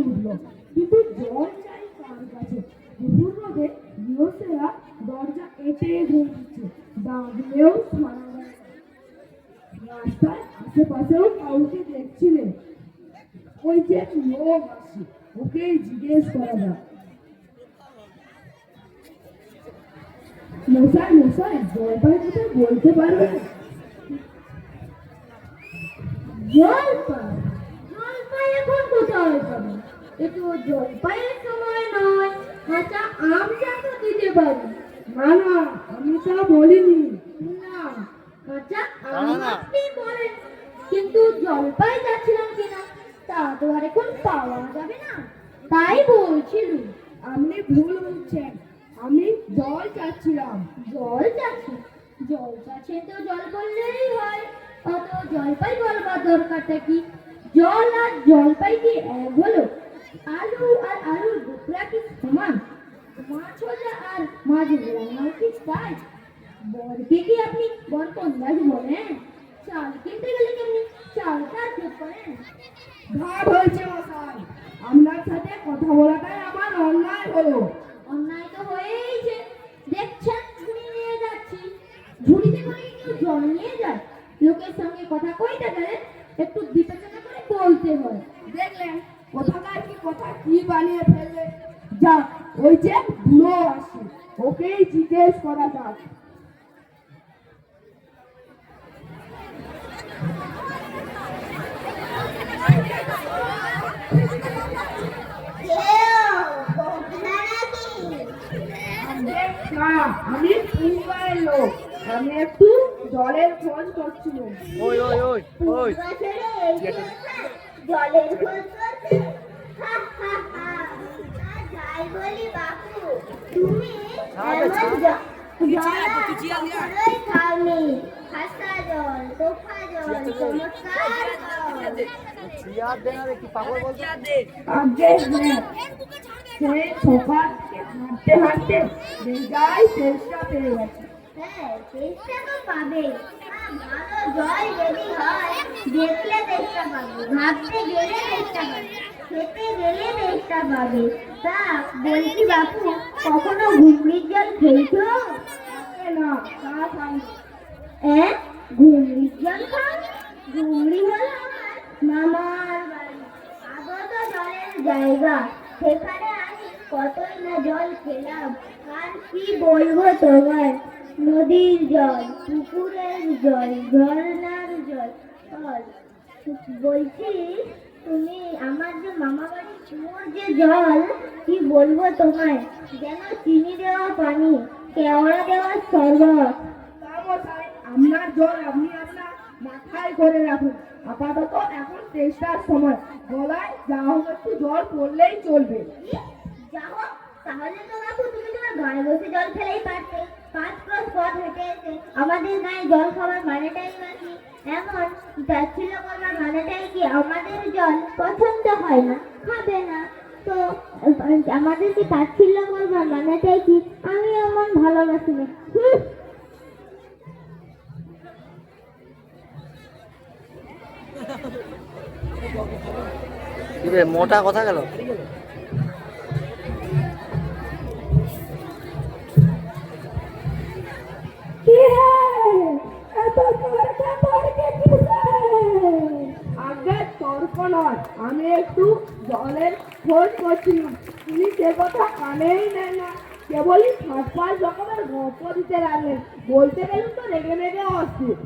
উঠল। কিন্তু জল কার কাছে। দুপুর রোদে গৃহস্থেরা দরজা এঁটে ডাকলেও সারা দেয় রাস্তায় আশেপাশেও কাউকে দেখছিলেন ওই যে লোক আসে ওকে জিজ্ঞেস করা যাক। মশাই মশাই, জলপাই কোথায় বলতে পারবেন জলপাই? পাবেন একটু জলপাইয়ের সময় নয় কাঁচা আম চাটা দিতে পারি না না আমি তা বলিনি না কাঁচা আম। আপনি বলেন কিন্তু জলপাই যাচ্ছিলাম কিনা তা তো আর এখন পাওয়া যাবে না তাই বলছিলুম আপনি ভুল বলছেন আমি জল চাচ্ছিলাম জল চাচ্ছি জল চাচ্ছে তো জল বললেই হয় অত জলপাই বলবার দরকারটা কি জল আর জলপাই কি এক হলো আলু আর আলুর টুকরা কি সমান? মাছ ভাজা আর মাছ রান্নাও কি তাই? বরকে কি আপনি বর কন্দাজ বলেন? চাল কিনতে গেলে কেমনি চালটা যোগ করেন ঘাট হয়েছে মশাই। আপনার সাথে কথা বলাটাই আমার অন্যায় হলো। অন্যায় তো হয়েইছে। দেখছেন ঝুড়ি নিয়ে যাচ্ছি। ঝুড়িতে করে কেউ জল নিয়ে যায় লোকের সঙ্গে কথা কইতে গেলে একটু বিবেচনা করে বলতে হয়। দেখলেন কোথাকার কি কথা? কি বানিয়ে ফেললে? যাক ওই যে বুড়ো আসে ওকেই জিজ্ঞেস করা যাক। আমি মুম্বাইয়ের লোক। আমি একটু জলের খোঁজ করছিলাম। ওই ওই ওই ওই। জলের খোঁজ সকাল হাঁটতে হাঁটতে বেজায় চেষ্টা পেয়ে গেছে জল যদি হয়, দেখলে গেলে। খেতে গেলে। তা বলছি বাপু কখনো ঘুগনির জল খেয়েছো ঘুগনির জল ঘুগনি হলো মামার আগত জলের জায়গা সেখানে আমি কতই না জল খেলাম আর কি বলব তোমার নদীর জল পুকুরের জল ঝর্ণার জল জল বলছি তুমি আমার যে মামা বাড়ির কুয়োর যে জল কি বলব তোমায়? যেন চিনি দেওয়া পানি কেওড়া দেওয়া শরবত। আপনার জল আপনি আপনার মাথায় করে রাখুন। আপাতত এখন চেষ্টার সময়। গলায় যা হোক একটু জল পড়লেই চলবে। যাও তাহলে তো বাবু তুমি তোমার ঘরে বসে জল খেলেই পারতে। পাঁচ পথ হেঁটে এসে আমাদের গায়ে জল খাওয়ার মানেটাই বা কি? এমন তাচ্ছিল্য করবার মানেটাই কি আমাদের জল পছন্দ হয় না, খাবে না। তো, আমাদের কি তাচ্ছিল্য করবার মানেটাই কি? আমি এমন ভালোবাসি না। মোটা কথা গেল? আমি একটু জলের খোঁজ করছিলাম তিনি সে কথা কানেই নেন না। কেবলই ফাঁস রকমের গল্প দিতে লাগলেন। বলতে গেলেন তো রেগে রেগে অস্থির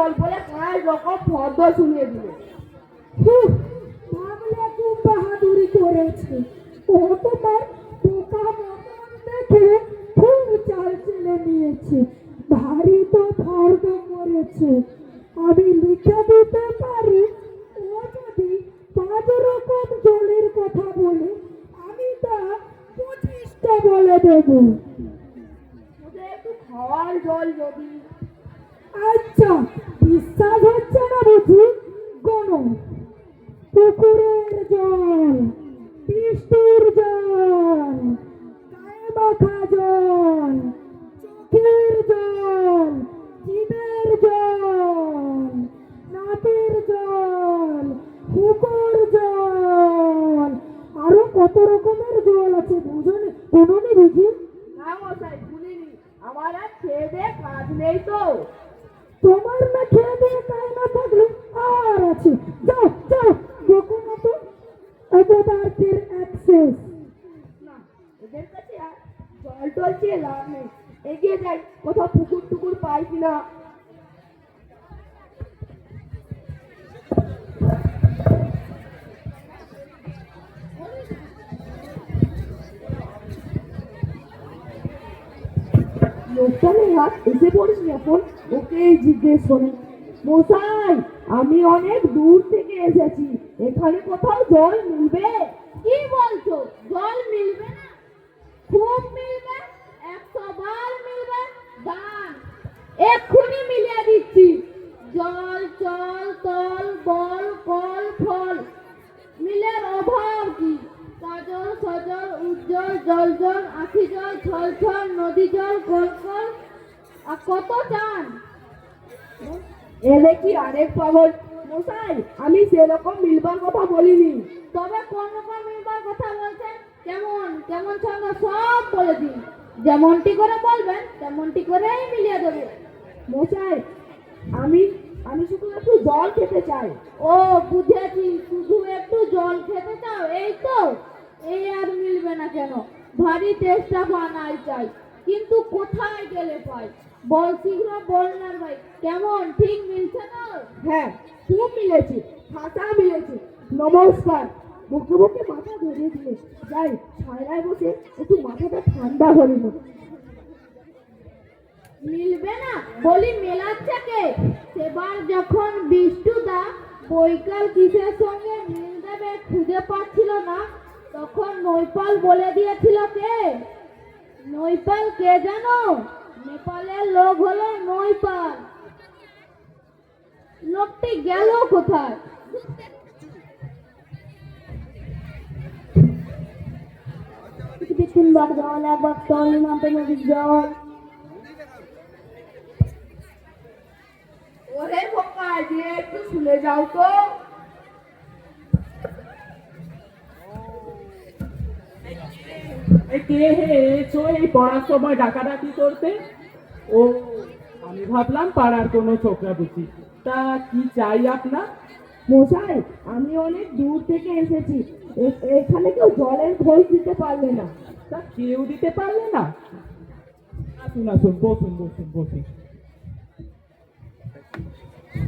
জল বলে পাঁচ রকম ফর্দ শুনিয়ে দিল। বাংলা খুব বাহাদুরি করেছে। ও তোমার পোকা মতন দেখে খুব চাল চেলে নিয়েছে। ভারী তো ফর্দ করেছে। আমি লিখে দিতে পারি? ও যদি পাঁচ রকম জলের কথা বলে, আমি তা পঁচিশটা বলে দেবো। একটু খাওয়ার জল যদি আচ্ছা বিশ্বাস হচ্ছে না বুঝি? গণ পুকুরের জল। অপদার্থের অ্যাক্সেস না এদের কাছে আর জল টল চেয়ে লাভ নেই এগিয়ে যাই কোথাও পুকুর টুকুর পাই কিনা লোকটানে হাত এসে পড়েছি এখন ওকেই জিজ্ঞেস করি মশাই আমি অনেক দূর থেকে এসেছি এখানে কোথাও জল মিলবে? কি বলছো? জল মিলবে না? খুব মিলবে, একশো বার মিলবে, দান। এক্ষুনি মিলিয়ে দিচ্ছি। জল, চল, তল, বল, কল, ফল। মিলের অভাব কি? কাজল, সজল, উজ্জ্বল জল জল আখি জল ছল ছল নদী জল কল কল আর কত টান এ দেখি আরেক পাগল? মশাই, আমি সেরকম মিলবার কথা বলিনি। তবে কোন রকম মিলবার কথা বলছেন কেমন? কেমন ছন্দ? সব বলে দিন। যেমনটি করে বলবেন, তেমনটি করেই মিলিয়ে দেবো। মশাই, আমি আমি শুধু একটু জল খেতে চাই। ও, বুঝেছি। শুধু একটু জল খেতে চাও? এই তো। এই আর মিলবে না কেন? ভারী চেষ্টা বানাই চাই। কিন্তু কোথায় গেলে পাই? বল শীঘ্র বল ভাই। কেমন? ঠিক মিলছে না হ্যাঁ খুব মিলেছে। খাতা মিলেছে। নমস্কার। বুকে বুকে মাথা দিলে। যাই ছায়রায় বসে একটু মাথাটা ঠান্ডা মিলবে না? বলি মেলাচ্ছে কে? সেবার যখন বিষ্টুদা বৈকাল কিসের সঙ্গে মিল দেবে খুঁজে পাচ্ছিল না তখন নৈপাল বলে দিয়েছিল কে? নৈপাল কে জানো? নেপালের লোক হলো নৈপাল। লোকটি গেল কোথায়? তিনবার জল একবার তল নামতে জল ওরে বোকা যে একটু শুনে যাও তো। কে হে? এই পড়ার সময় ডাকাডাকি করতে। ও আমি ভাবলাম পাড়ার কোনো ছোকরা বুঝি। তা কি চাই আপনার? মশাই আমি অনেক দূর থেকে এসেছি। এখানে কেউ জলের ঘোষ দিতে পারবে না। তা কেউ দিতে পারলে না? আসুন আসুন বসুন বসুন বসুন।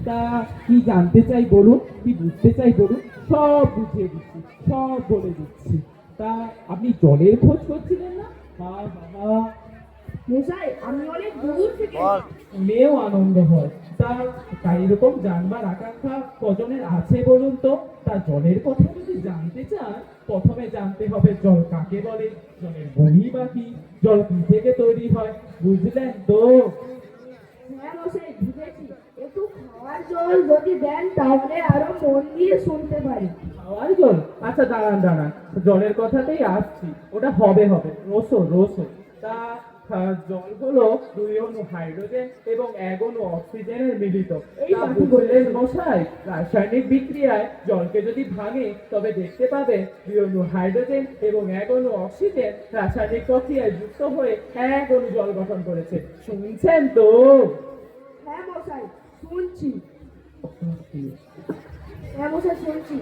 তা কি জানতে চাই বলুন কি বুঝতে চাই বলুন? সব বুঝিয়ে দিচ্ছি সব বলে দিচ্ছি। তা আপনি জলের খোঁজ করছিলেন না? বাবা মশাই আমি অনেক দূর থেকে বল। শুনেও আনন্দ হয়। তা তা এরকম জানবার আকাঙ্ক্ষা কজনের আছে বলুন তো? তা জলের কথা যদি জানতে চান প্রথমে জানতে হবে জল কাকে বলে? জলের বনি বা কি? জল কি থেকে তৈরি হয়? বুঝলেন তো? হ্যাঁ মশাই বুঝেছি। একটু খাওয়ার জল যদি দেন তাহলে আরও মন দিয়ে শুনতে পারি। খাওয়ার জল? আচ্ছা দাঁড়ান দাঁড়ান। জলের কথাতেই আসছি। ওটা হবে হবে। রসো রসো। তা জল হলো দুই অণু হাইড্রোজেন এবং এক অণু অক্সিজেনের মিলিত। এই তা বুঝলেন মশাই রাসায়নিক বিক্রিয়ায় জলকে যদি ভাঙে তবে দেখতে পাবে দুই অণু হাইড্রোজেন এবং এক অণু অক্সিজেন রাসায়নিক প্রক্রিয়ায় যুক্ত হয়ে এক অণু জল গঠন করেছে। শুনছেন তো? হ্যাঁ মশাই শুনছি। হ্যাঁ মশাই শুনছি।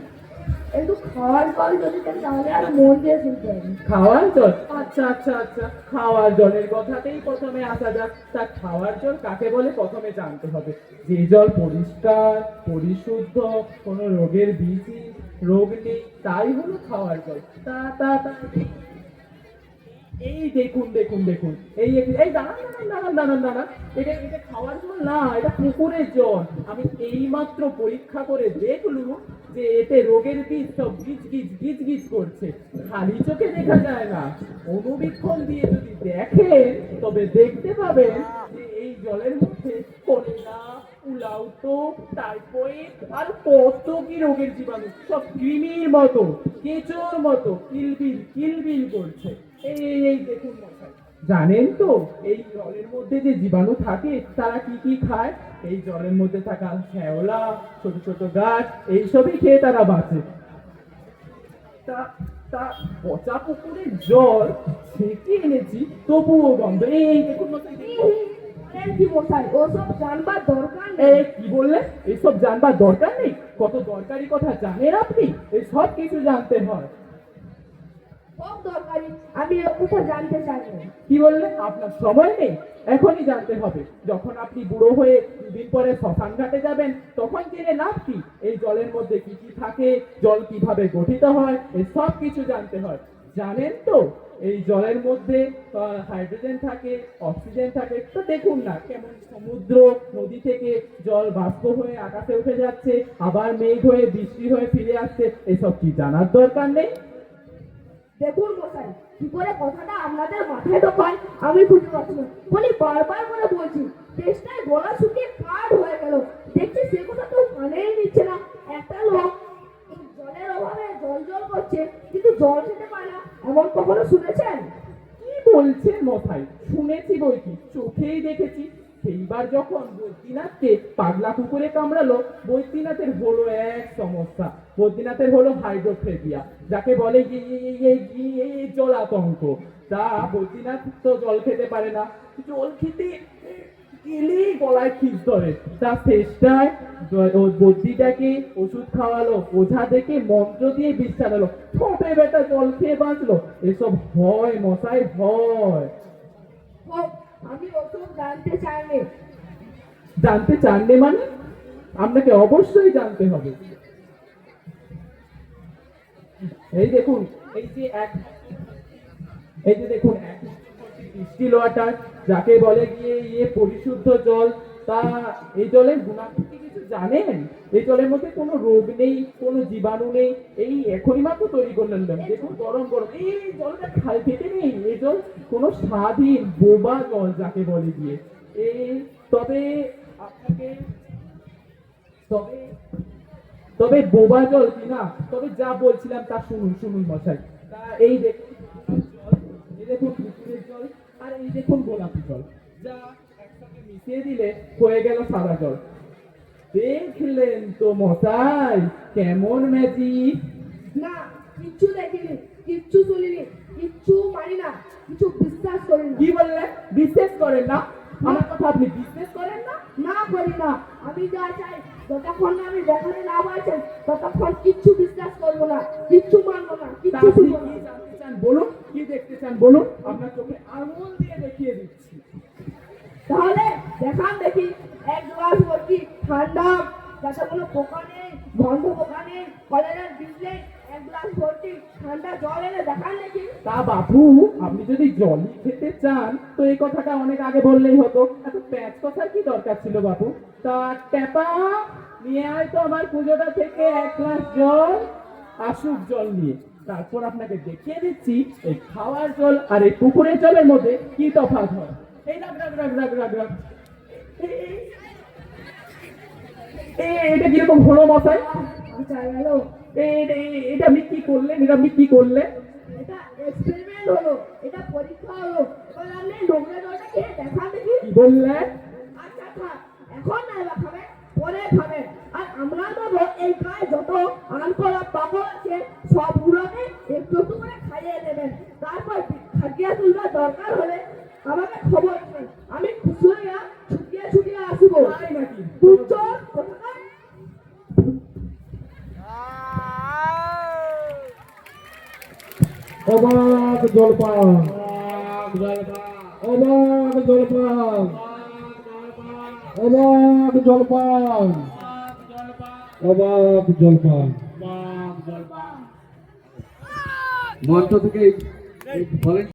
একটু খাওয়ার জল যদি তাহলে আর মন দিয়ে শুনতেন খাওয়ার জল? আচ্ছা আচ্ছা আচ্ছা। খাওয়ার জলের কথাতেই প্রথমে আসা যাক। তা খাওয়ার জল কাকে বলে? প্রথমে জানতে হবে। যে জল পরিষ্কার পরিশুদ্ধ কোনো রোগের বিধি রোগ নেই তাই হলো খাওয়ার জল। তা তা তা এই দেখুন দেখুন দেখুন। এই এই দাঁড়ান দাঁড়ান দাঁড়ান দাঁড়ান এটা এটা খাওয়ার জল না, এটা পুকুরের জল। আমি এইমাত্র পরীক্ষা করে দেখলুম যে এতে রোগের বীজ সব গিজ গিজ গিজ গিজ করছে। খালি চোখে দেখা যায় না। অনুবীক্ষণ দিয়ে যদি দেখেন, তবে দেখতে পাবেন যে এই জলের মধ্যে কলেরা উলাউতো টাইফয়েড, আর কত কি রোগের জীবাণু। সব কৃমির মতো, কেঁচোর মতো, কিলবিল কিলবিল করছে। এই দেখুন মশাই জানেন তো এই জলের মধ্যে যে জীবাণু থাকে তারা কি কি খায়? এই জলের মধ্যে থাকা শ্যাওলা ছোট ছোট গাছ এইসবই খেয়ে তারা বাঁচে। তা তা পচা পুকুরের জল ছেঁকে এনেছি তবুও গন্ধ। এই দেখুন মশাই কি মশাই ওসব জানবার দরকার নেই। কি বললেন? এইসব জানবার দরকার নেই? কত দরকারি কথা জানেন আপনি? এই সব কিছু জানতে হয়। দরকারি, আমি কথা জানতে চাই। কি বললেন আপনার সময় নেই। এখনই জানতে হবে। যখন আপনি বুড়ো হয়ে দুদিন পরে শ্মশান ঘাটে যাবেন, তখন জেনে লাভ কি? এই জলের মধ্যে কি কি থাকে? জল কীভাবে গঠিত হয়? এই সব কিছু জানতে হয়। জানেন তো, এই জলের মধ্যে হাইড্রোজেন থাকে, অক্সিজেন থাকে। তো দেখুন না, কেমন সমুদ্র, নদী থেকে জল বাষ্প হয়ে আকাশে উঠে যাচ্ছে, আবার মেঘ হয়ে, বৃষ্টি হয়ে ফিরে আসছে। এসব কি জানার দরকার নেই? দেখুন মশাই, কি করে কথাটা আপনাদের মাথায় ঢোকায় আমি বুঝতে পারছি না। বলি বারবার করে বলছি চেষ্টায় গলা শুকিয়ে কাঠ হয়ে গেল। দেখছি সে কথা তো কানেই নিচ্ছে না। একটা লোক জলের অভাবে জল জল করছে, কিন্তু জল খেতে পারে না। এমন কখনো শুনেছেন? কি বলছেন মশাই? শুনেছি বই কি চোখেই দেখেছি। সেইবার যখন বৈদ্যনাথকে পাগলা কুকুরে কামড়ালো, বৈদ্যনাথের হলো এক সমস্যা। বৈদ্যনাথের হলো হাইড্রোফেবিয়া, যাকে বলে জলাতঙ্ক। তা বৈদ্যনাথ তো জল খেতে পারে না। জল খেতে গেলেই গলায় খিস ধরে। তা শেষটায় বদ্যিটাকে ওষুধ খাওয়ালো, ওঝা দেখে মন্ত্র দিয়ে বিষ চালালো ঠোঁটে বেটা জল খেয়ে বাঁচলো। এসব হয় মশাই, হয়। আমি ওসব জানতে চাইনি। জানতে চাননি মানে? আপনাকে অবশ্যই জানতে হবে। এই দেখুন, এই যে এক, এই যে দেখুন, এক ডিস্টিল ওয়াটার যাকে বলে গিয়ে ইয়ে পরিশুদ্ধ জল, তা এই জলের গুণাগুণ কি? কিছু জানেন? এই জলের মধ্যে কোনো রোগ নেই, কোনো জীবাণু নেই। এই এখনই মাত্র তৈরি করলেন দেখুন, গরম গরম। এই জলটা খাল খেতে নেই। এই জল কোনো স্বাধীন বোবা জল যাকে বলে গিয়ে এই তবে আপনাকে, তবে তবে বোবা জল কি না? তবে যা বলছিলাম তা শুনুন শুনুন মশাই। তা এই দেখুন এই দেখুন পুকুরের জল, আর এই দেখুন গোলাপি জল। যা একসাথে মিশিয়ে দিলে হয়ে গেল সাদা জল। দেখলেন তো মশাই কেমন ম্যাজিক না কিচ্ছু দেখিনি কিচ্ছু শুনিনি কিচ্ছু মানি না কিছু বিশ্বাস করি না কি বললেন বিশ্বাস করেন না? আমার কথা আপনি বিশ্বাস করেন না? না করি না। আমি যা চাই যতক্ষণ না আমি দেখাতে না পারছেন ততক্ষণ কিচ্ছু বিশ্বাস করব না কিচ্ছু মানবো না কিচ্ছু শুনব কি না জানতে চান বলুন কি দেখতে চান বলুন? আপনার চোখে আঙুল দিয়ে দেখিয়ে দিচ্ছি। তাহলে দেখান দেখি। এক গ্লাস ভর্তি ঠান্ডা, যাতে কোনো পোকা নেই, গন্ধ পোকা নেই কলেরার বিষ এক গ্লাস ভর্তি ঠান্ডা জল এনে দেখান দেখি। তা বাবু, আপনি যদি জল খেতে চান, তো এই কথাটা অনেক আগে বললেই হতো। এত প্যাচ কথার কি দরকার ছিল বাবু? তা ট্যাপা, নিয়ে আয় তো আমার পুজোটা থেকে এক গ্লাস জল, আসুক জল নিয়ে। তারপর আপনাকে দেখিয়ে দিচ্ছি, এই খাওয়ার জল আর এই পুকুরের জলের মধ্যে কি তফাৎ হয়। এই রাগ রাগ রাগ রাগ রাগ রাগ। এটা কীরকম হলো মশাই? আচ্ছা গেল এটা- আপনি কি করলেন? এটা আপনি কি করলেন? এটা এক্সপেরিমেন্ট হলো এটা পরীক্ষা হলো। এবার আপনি নোংরা জলটা খেয়ে দেখান দেখি। বললেন? আচ্ছা এখন না এবার খাবে পরে খাবে আর আমরা দেবো এই গায়ে যত আন করা পাগল আছে সবগুলোকে একটু একটু করে খাইয়ে দেবেন। তারপর খাটিয়ে তুলবার দরকার হলে আমাকে খবর দেবেন আমি খুশি হইয়া ছুটিয়ে ছুটিয়ে আসব তাই নাকি বুঝছ কোথাকার আহ! অবাক জলপান। অবাক জলপান। অবাক জলপান। অবাক জলপান। মঞ্চ থেকে